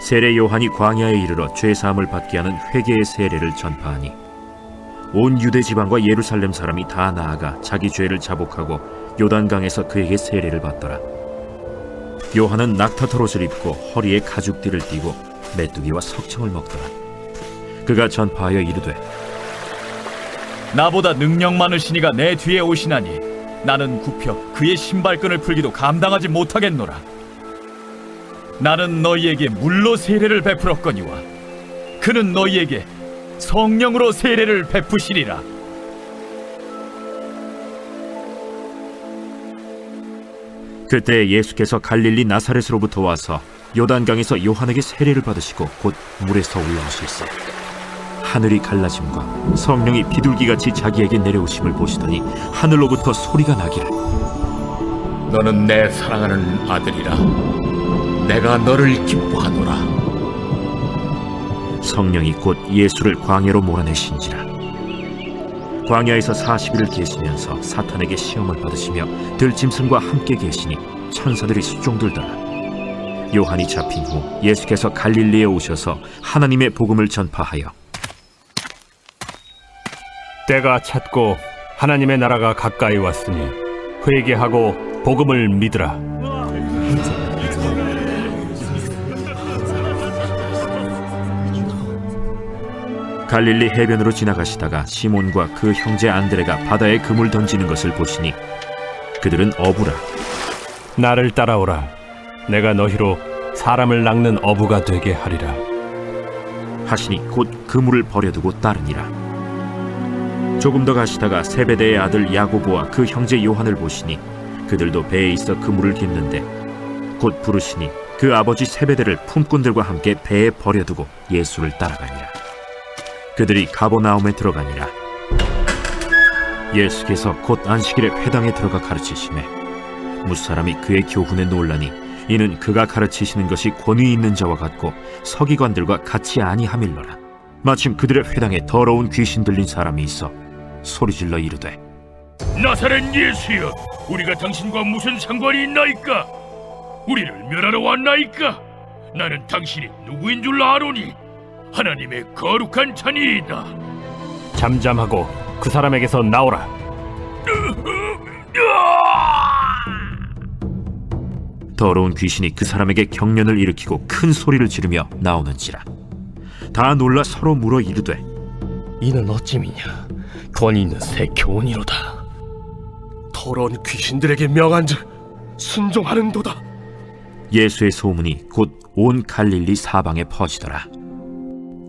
세례 요한이 광야에 이르러 죄 사함을 받게 하는 회개의 세례를 전파하니 온 유대 지방과 예루살렘 사람이 다 나아가 자기 죄를 자복하고 요단강에서 그에게 세례를 받더라 요한은 낙타털 옷을 입고 허리에 가죽띠를 띠고 메뚜기와 석청을 먹더라 그가 전파하여 이르되 나보다 능력 많으신 이가 내 뒤에 오시나니 나는 굽혀 그의 신발끈을 풀기도 감당하지 못하겠노라. 나는 너희에게 물로 세례를 베풀었거니와 그는 너희에게 성령으로 세례를 베푸시리라. 그때 예수께서 갈릴리 나사렛으로부터 와서 요단강에서 요한에게 세례를 받으시고 곧 물에서 올라오실세 하늘이 갈라짐과 성령이 비둘기같이 자기에게 내려오심을 보시더니 하늘로부터 소리가 나기를. 너는 내 사랑하는 아들이라 내가 너를 기뻐하노라. 성령이 곧 예수를 광야로 몰아내신지라. 광야에서 40일을 계시면서 사탄에게 시험을 받으시며 들짐승과 함께 계시니 천사들이 수종들더라. 요한이 잡힌 후 예수께서 갈릴리에 오셔서 하나님의 복음을 전파하여 때가 찼고 하나님의 나라가 가까이 왔으니 회개하고 복음을 믿으라. 갈릴리 해변으로 지나가시다가 시몬과 그 형제 안드레가 바다에 금을 던지는 것을 보시니 그들은 어부라 나를 따라오라. 내가 너희로 사람을 낚는 어부가 되게 하리라. 하시니 곧 그물을 버려두고 따르니라 조금 더 가시다가 세베대의 아들 야고보와 그 형제 요한을 보시니 그들도 배에 있어 그물을 깁는데 곧 부르시니 그 아버지 세베대를 품꾼들과 함께 배에 버려두고 예수를 따라가니라 그들이 가보나움에 들어가니라 예수께서 곧 안식일에 회당에 들어가 가르치심에 무사람이 그의 교훈에 놀라니 이는 그가 가르치시는 것이 권위 있는 자와 같고 서기관들과 같이 아니함일러라 마침 그들의 회당에 더러운 귀신 들린 사람이 있어 소리질러 이르되 나사렛 예수여, 우리가 당신과 무슨 상관이 있나이까? 우리를 멸하러 왔나이까? 나는 당신이 누구인 줄 아노니 하나님의 거룩한 자니이다. 잠잠하고 그 사람에게서 나오라. 더러운 귀신이 그 사람에게 경련을 일으키고 큰 소리를 지르며 나오는지라. 다 놀라 서로 물어 이르되 이는 어찌미냐? 권위 있는 새 교훈이로다. 더러운 귀신들에게 명한즉 순종하는도다. 예수의 소문이 곧 온 갈릴리 사방에 퍼지더라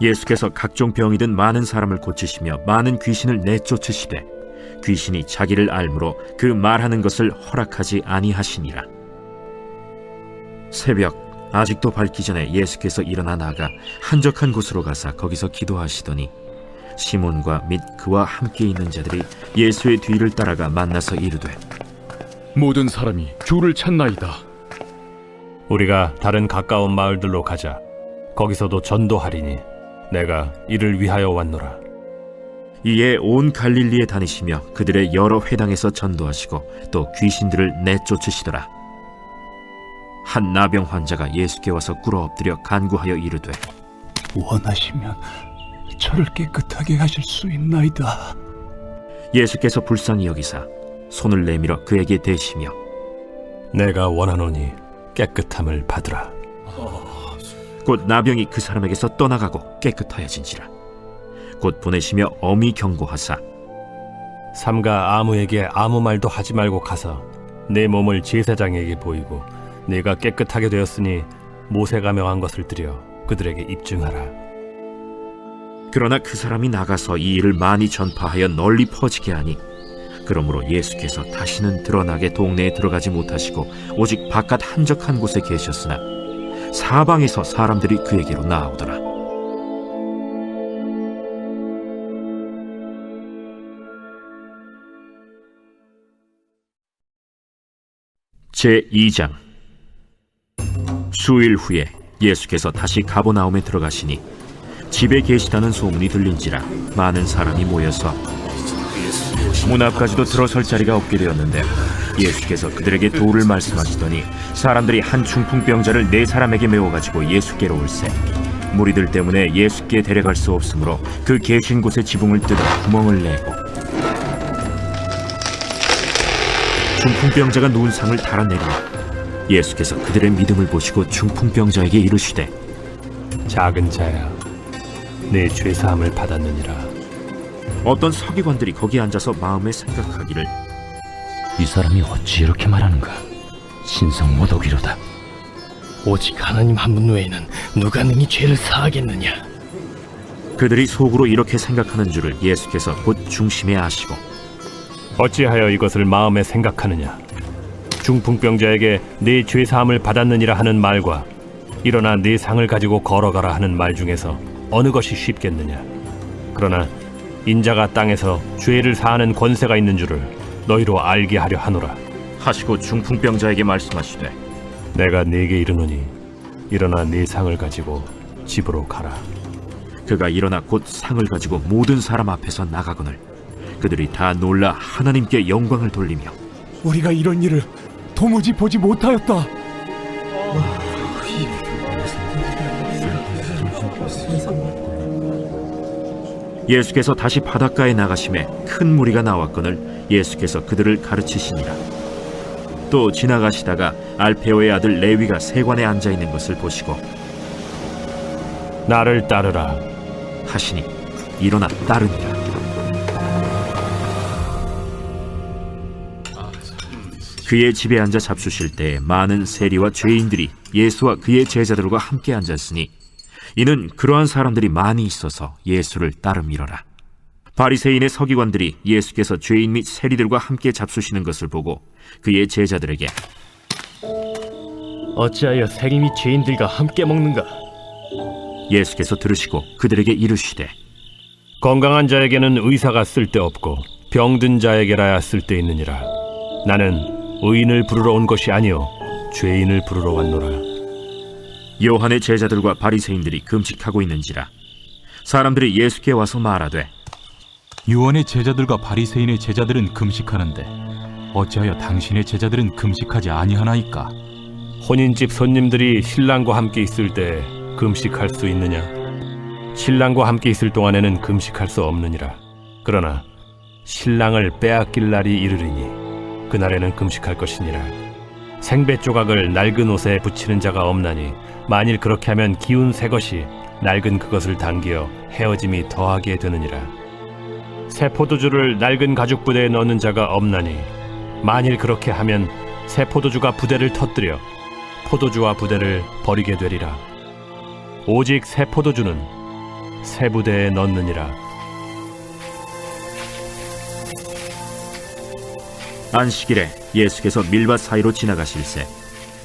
예수께서 각종 병이 든 많은 사람을 고치시며 많은 귀신을 내쫓으시되 귀신이 자기를 알므로 그 말하는 것을 허락하지 아니하시니라 새벽 아직도 밝기 전에 예수께서 일어나 나가 한적한 곳으로 가사 거기서 기도하시더니 시몬과 및 그와 함께 있는 자들이 예수의 뒤를 따라가 만나서 이르되 모든 사람이 주를 찾나이다. 우리가 다른 가까운 마을들로 가자. 거기서도 전도하리니 내가 이를 위하여 왔노라. 이에 온 갈릴리에 다니시며 그들의 여러 회당에서 전도하시고 또 귀신들을 내쫓으시더라. 한 나병 환자가 예수께 와서 꿇어 엎드려 간구하여 이르되 원하시면 저를 깨끗하게 하실 수 있나이다. 예수께서 불쌍히 여기사 손을 내밀어 그에게 대시며 내가 원하노니 깨끗함을 받으라. 곧 나병이 그 사람에게서 떠나가고 깨끗하여진지라 곧 보내시며 엄히 경고하사 삼가 아무에게 아무 말도 하지 말고 가서 내 몸을 제사장에게 보이고 내가 깨끗하게 되었으니 모세가 명한 것을 드려 그들에게 입증하라. 그러나 그 사람이 나가서 이 일을 많이 전파하여 널리 퍼지게 하니 그러므로 예수께서 다시는 드러나게 동네에 들어가지 못하시고 오직 바깥 한적한 곳에 계셨으나 사방에서 사람들이 그에게로 나오더라. 제 2장 수일 후에 예수께서 다시 가버나움에 들어가시니 집에 계시다는 소문이 들린지라 많은 사람이 모여서 문 앞까지도 들어설 자리가 없게 되었는데 예수께서 그들에게 도를 말씀하시더니 사람들이 한 중풍병자를 네 사람에게 메워 가지고 예수께로 올세 무리들 때문에 예수께 데려갈 수 없으므로 그 계신 곳에 지붕을 뜯어 구멍을 내고 중풍병자가 누운 상을 달아내리니 예수께서 그들의 믿음을 보시고 중풍병자에게 이르시되 작은 자야, 내 죄 사함을 받았느니라. 어떤 서기관들이 거기 앉아서 마음에 생각하기를 이 사람이 어찌 이렇게 말하는가? 신성 모독이로다. 오직 하나님 한 분 외에는 누가 능히 죄를 사하겠느냐? 그들이 속으로 이렇게 생각하는 줄을 예수께서 곧 중심에 아시고 어찌하여 이것을 마음에 생각하느냐? 중풍병자에게 네 죄 사함을 받았느니라 하는 말과 일어나 네 상을 가지고 걸어가라 하는 말 중에서 어느 것이 쉽겠느냐? 그러나 인자가 땅에서 죄를 사하는 권세가 있는 줄을 너희로 알게 하려 하노라. 하시고 중풍병자에게 말씀하시되 내가 네게 이르노니 일어나 네 상을 가지고 집으로 가라. 그가 일어나 곧 상을 가지고 모든 사람 앞에서 나가거늘 그들이 다 놀라 하나님께 영광을 돌리며 우리가 이런 일을 도무지 보지 못하였다. 예수께서 다시 바닷가에 나가심에 큰 무리가 나왔거늘 예수께서 그들을 가르치시니라 또 지나가시다가 알페오의 아들 레위가 세관에 앉아 있는 것을 보시고 나를 따르라. 하시니 일어나 따르니라 그의 집에 앉아 잡수실 때 많은 세리와 죄인들이 예수와 그의 제자들과 함께 앉았으니 이는 그러한 사람들이 많이 있어서 예수를 따름이러라 바리새인의 서기관들이 예수께서 죄인 및 세리들과 함께 잡수시는 것을 보고 그의 제자들에게 어찌하여 세리 및 죄인들과 함께 먹는가? 예수께서 들으시고 그들에게 이르시되 건강한 자에게는 의사가 쓸데없고 병든 자에게라야 쓸데있느니라. 나는 의인을 부르러 온 것이 아니요 죄인을 부르러 왔노라. 요한의 제자들과 바리새인들이 금식하고 있는지라 사람들이 예수께 와서 말하되 요한의 제자들과 바리새인의 제자들은 금식하는데 어찌하여 당신의 제자들은 금식하지 아니하나이까? 혼인집 손님들이 신랑과 함께 있을 때 금식할 수 있느냐? 신랑과 함께 있을 동안에는 금식할 수 없느니라. 그러나 신랑을 빼앗길 날이 이르리니 그날에는 금식할 것이니라. 생배 조각을 낡은 옷에 붙이는 자가 없나니 만일 그렇게 하면 기운 새 것이 낡은 그것을 당기어 헤어짐이 더하게 되느니라. 새 포도주를 낡은 가죽 부대에 넣는 자가 없나니 만일 그렇게 하면 새 포도주가 부대를 터뜨려 포도주와 부대를 버리게 되리라. 오직 새 포도주는 새 부대에 넣느니라. 안식일에 예수께서 밀밭 사이로 지나가실새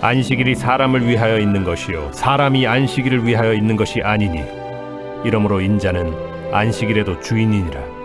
안식일이 사람을 위하여 있는 것이요 사람이 안식일을 위하여 있는 것이 아니니 이러므로 인자는 안식일에도 주인이니라.